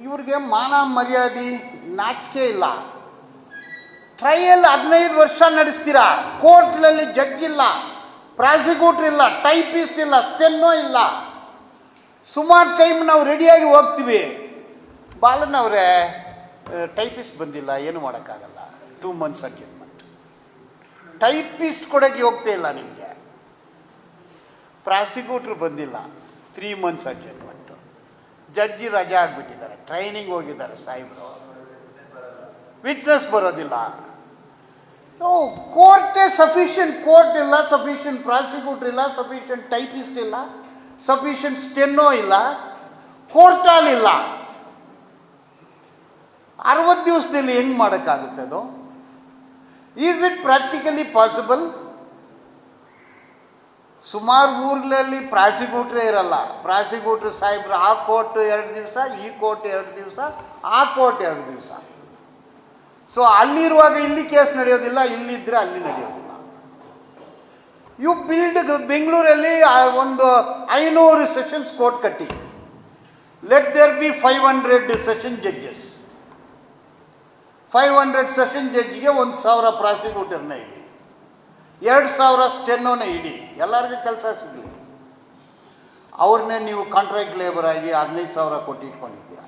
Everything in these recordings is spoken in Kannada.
ಇವ್ರಿಗೆ ಮಾನ ಮರ್ಯಾದೆ ನಾಚಿಕೆ ಇಲ್ಲ. ಟ್ರಯಲ್ ಹದಿನೈದು ವರ್ಷ ನಡೆಸ್ತೀರಾ? ಕೋರ್ಟ್ನಲ್ಲಿ ಜಡ್ಜ್ ಇಲ್ಲ. ಪ್ರಾಸಿಕ್ಯೂಟ್ರ್ ಇಲ್ಲ. ಟೈಪಿಸ್ಟ್ ಇಲ್ಲ. ಸ್ಟೆನ್ನೋ ಇಲ್ಲ. ಸುಮಾರು ಟೈಮ್ ನಾವು ರೆಡಿಯಾಗಿ ಹೋಗ್ತೀವಿ. ಬಾಲನವರೇ ಟೈಪಿಸ್ಟ್ ಬಂದಿಲ್ಲ. ಏನು ಮಾಡೋಕ್ಕಾಗಲ್ಲ. Two months adjustment. ಟೈಪಿಸ್ಟ್ ಕೊಡೋಕ್ಕೆ ಹೋಗ್ತಾ ಇಲ್ಲ ನಿಮಗೆ. ಪ್ರಾಸಿಕ್ಯೂಟ್ರ್ ಬಂದಿಲ್ಲ. Three months adjustment. ಜಡ್ಜಿ ರಜೆ ಆಗಿಬಿಟ್ಟಿದ್ದಾರೆ. ಟ್ರೈನಿಂಗ್ ಹೋಗಿದ್ದಾರೆ ಸಾಹೇಬರು. ವಿಟ್ನೆಸ್ ಬರೋದಿಲ್ಲ. ಕೋರ್ಟೇ ಸಫಿಷಿಯಂಟ್ ಕೋರ್ಟ್ ಇಲ್ಲ ಸಫಿಷಿಯಂಟ್ ಪ್ರಾಸಿಕ್ಯೂಟರ್ ಇಲ್ಲ ಸಫಿಷಿಯಂಟ್ ಟೈಪಿಸ್ಟ್ ಇಲ್ಲ ಸಫಿಷಿಯಂಟ್ ಸ್ಟೆನ್ನೋ ಇಲ್ಲ ಕೋರ್ಟಾಲ್ ಇಲ್ಲ. ಅರವತ್ತು ದಿವಸದಲ್ಲಿ ಹೆಂಗೆ ಮಾಡೋಕ್ಕಾಗುತ್ತೆ ಅದು? ಈಸ್ ಇಟ್ ಪ್ರಾಕ್ಟಿಕಲಿ ಪಾಸಿಬಲ್ ಸುಮಾರು ಊರ್ಗಳಲ್ಲಿ ಪ್ರಾಸಿಕ್ಯೂಟ್ರೇ ಇರಲ್ಲ. ಪ್ರಾಸಿಕ್ಯೂಟ್ರ್ ಸಾಹೇಬ್ರು ಆ ಕೋರ್ಟ್ ಎರಡು ದಿವಸ, ಈ ಕೋರ್ಟ್ ಎರಡು ದಿವಸ, ಆ ಕೋರ್ಟ್ ಎರಡು ದಿವಸ. ಸೊ ಅಲ್ಲಿರುವಾಗ ಇಲ್ಲಿ ಕೇಸ್ ನಡೆಯೋದಿಲ್ಲ ಇಲ್ಲಿದ್ದರೆ ಅಲ್ಲಿ ನಡೆಯೋದಿಲ್ಲ. ಯು ಬಿಲ್ಡ್ ಬೆಂಗಳೂರಲ್ಲಿ ಒಂದು ಐನೂರು ಸೆಷನ್ಸ್ ಕೋರ್ಟ್ ಕಟ್ಟಿ. Let there be five hundred session judges five hundred session ಜಡ್ಜ್ಗೆ ಒಂದು ಸಾವಿರ ಪ್ರಾಸಿಕ್ಯೂಟರ್ನ ಇಡಿ. ಎರಡು ಸಾವಿರ ಸ್ಟೆನ್ನೋನ ಇಡಿ. ಎಲ್ಲರಿಗೂ ಕೆಲಸ ಸಿಗಲಿ. ಅವ್ರನ್ನೇ ನೀವು ಕಾಂಟ್ರಾಕ್ಟ್ ಲೇಬರ್ ಆಗಿ ಹದಿನೈದು ಸಾವಿರ ಕೊಟ್ಟು ಇಟ್ಕೊಂಡಿದ್ದೀರ?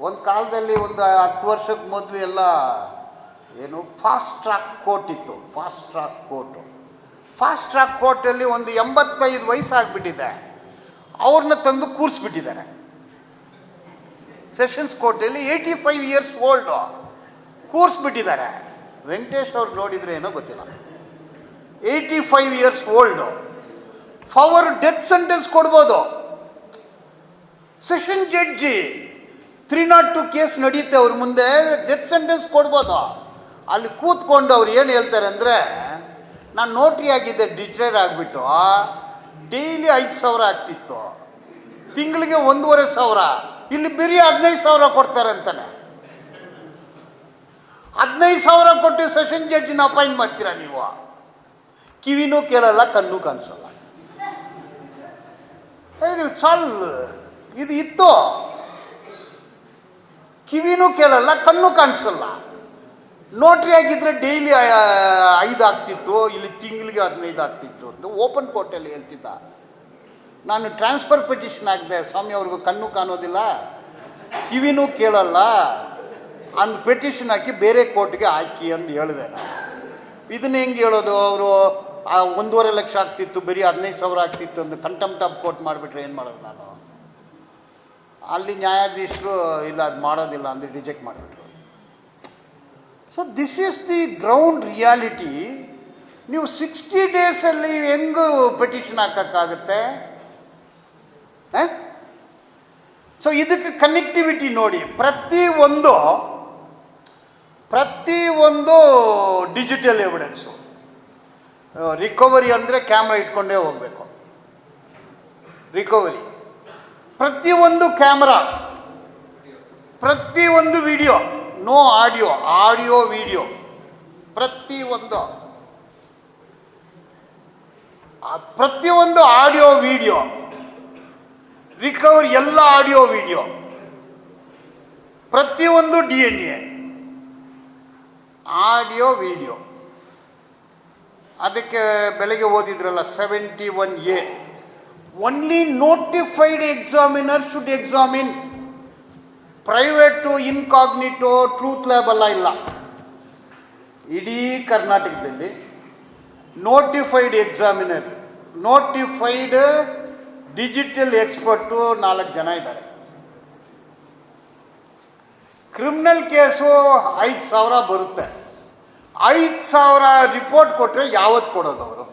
ಒಂದು ಕಾಲದಲ್ಲಿ ಒಂದು ಹತ್ತು ವರ್ಷಕ್ಕೆ ಮೊದಲು ಎಲ್ಲ ಏನು ಫಾಸ್ಟ್ ಟ್ರ್ಯಾಕ್ ಕೋರ್ಟ್ ಇತ್ತು. Fast track court fast track ಕೋರ್ಟಲ್ಲಿ ಒಂದು ಎಂಬತ್ತೈದು ವಯಸ್ಸಾಗಿಬಿಟ್ಟಿದೆ. ಅವ್ರನ್ನ ತಂದು ಕೂರಿಸ್ಬಿಟ್ಟಿದ್ದಾರೆ. ಸೆಷನ್ಸ್ ಕೋರ್ಟಲ್ಲಿ ಏಯ್ಟಿ ಫೈವ್ ಇಯರ್ಸ್ ಓಲ್ಡು ಕೂರಿಸ್ಬಿಟ್ಟಿದ್ದಾರೆ. ವೆಂಕಟೇಶ್ ಅವ್ರು ನೋಡಿದರೆ ಏನೋ ಗೊತ್ತಿಲ್ಲ. Eighty five years old power death sentence ಕೊಡ್ಬೋದು. Session judge three nought two case ನಡೆಯುತ್ತೆ ಅವ್ರ ಮುಂದೆ ಡೆತ್ ಸೆಂಟೆನ್ಸ್ ಕೊಡ್ಬೋದು. ಅಲ್ಲಿ ಕೂತ್ಕೊಂಡು ಅವ್ರು ಏನು ಹೇಳ್ತಾರೆ ಅಂದರೆ, ನಾನು ನೋಟ್ರಿ ಆಗಿದ್ದೆ ಡಿಟೈರ್ ಆಗಿಬಿಟ್ಟು ಡೈಲಿ ಐದು ಸಾವಿರ ಆಗ್ತಿತ್ತು. ತಿಂಗಳಿಗೆ ಒಂದೂವರೆ ಸಾವಿರ, ಇಲ್ಲಿ ಬರೀ ಹದಿನೈದು ಸಾವಿರ ಕೊಡ್ತಾರೆ ಅಂತಾನೆ. ಹದಿನೈದು ಸಾವಿರ ಕೊಟ್ಟು ಸೆಷನ್ ಜಡ್ಜಿನ ಅಪಾಯಿಂಟ್ ಮಾಡ್ತೀರಾ ನೀವು? ಕಿವಿನೂ ಕೇಳಲ್ಲ, ಕಣ್ಣು ಕಾಣಿಸಲ್ಲ. ಸಾಲ್ ಇದು ಇತ್ತು. ಕಿವಿನೂ ಕೇಳಲ್ಲ, ಕಣ್ಣು ಕಾಣಿಸಲ್ಲ. ನೋಟ್ರಿ ಆಗಿದ್ರೆ ಡೈಲಿ ಐದು ಆಗ್ತಿತ್ತು, ಇಲ್ಲಿ ತಿಂಗಳಿಗೆ ಹದಿನೈದು ಆಗ್ತಿತ್ತು ಅಂತ ಓಪನ್ ಕೋರ್ಟಲ್ಲಿ ಹೇಳ್ತಿದ್ದ. ನಾನು ಟ್ರಾನ್ಸ್ಫರ್ ಪೆಟಿಷನ್ ಹಾಕಿದೆ, ಸ್ವಾಮಿ ಅವ್ರಿಗೂ ಕಣ್ಣು ಕಾಣೋದಿಲ್ಲ, ಕಿವಿನೂ ಕೇಳಲ್ಲ. ಅಂದು ಪೆಟಿಷನ್ ಹಾಕಿ ಬೇರೆ ಕೋರ್ಟ್ಗೆ ಹಾಕಿ ಅಂತ ಹೇಳಿದೆ ನಾನು. ಇದನ್ನ ಹೆಂಗೆ ಹೇಳೋದು? ಅವರು, ಆ ಒಂದೂವರೆ ಲಕ್ಷ ಆಗ್ತಿತ್ತು, ಬರೀ ಹದಿನೈದು ಸಾವಿರ ಆಗ್ತಿತ್ತು ಒಂದು ಕಂಟೆಂಪ್ಟ್ ಆಫ್ ಕೋರ್ಟ್ ಮಾಡಿಬಿಟ್ರೆ ಏನು ಮಾಡೋದು ನಾನು? ಅಲ್ಲಿ ನ್ಯಾಯಾಧೀಶರು, ಇಲ್ಲ ಅದು ಮಾಡೋದಿಲ್ಲ ಅಂದರೆ ರಿಜೆಕ್ಟ್ ಮಾಡಿಬಿಟ್ರು. So this is the ground reality ನೀವು ಸಿಕ್ಸ್ಟಿ ಡೇಸಲ್ಲಿ ಹೆಂಗೂ ಪೆಟಿಷನ್ ಹಾಕೋಕ್ಕಾಗುತ್ತೆ? ಸೊ ಇದಕ್ಕೆ ಕನೆಕ್ಟಿವಿಟಿ ನೋಡಿ, ಪ್ರತಿ ಒಂದು ಪ್ರತಿ ಒಂದು ಡಿಜಿಟಲ್ ಎವಿಡೆನ್ಸು ರಿಕವರಿ ಅಂದರೆ ಕ್ಯಾಮ್ರಾ ಇಟ್ಕೊಂಡೇ ಹೋಗಬೇಕು. ರಿಕವರಿ ಪ್ರತಿಯೊಂದು ಕ್ಯಾಮ್ರಾ ಪ್ರತಿಯೊಂದು video no audio audio video ಪ್ರತಿಯೊಂದು. ಪ್ರತಿಯೊಂದು ಆಡಿಯೋ ವಿಡಿಯೋ ರಿಕವರಿ ಎಲ್ಲ ಆಡಿಯೋ ವಿಡಿಯೋ ಪ್ರತಿಯೊಂದು D N A audio, video. ಅದಕ್ಕೆ ಬೆಳಗ್ಗೆ ಓದಿದ್ರಲ್ಲ seventy one A only notified examiner should examine private incognito truth lab ಎಲ್ಲ ಇಲ್ಲ. ಇಡೀ ಕರ್ನಾಟಕದಲ್ಲಿ notified examiner notified digital expert ನಾಲ್ಕು ಜನ ಇದ್ದಾರೆ. ಕ್ರಿಮಿನಲ್ ಕೇಸು ಐದು ಸಾವಿರ ಬರುತ್ತೆ. ಐದು ಸಾವಿರ ರಿಪೋರ್ಟ್ ಕೊಟ್ಟರೆ ಯಾವತ್ತು ಕೊಡೋದು ಅವರು?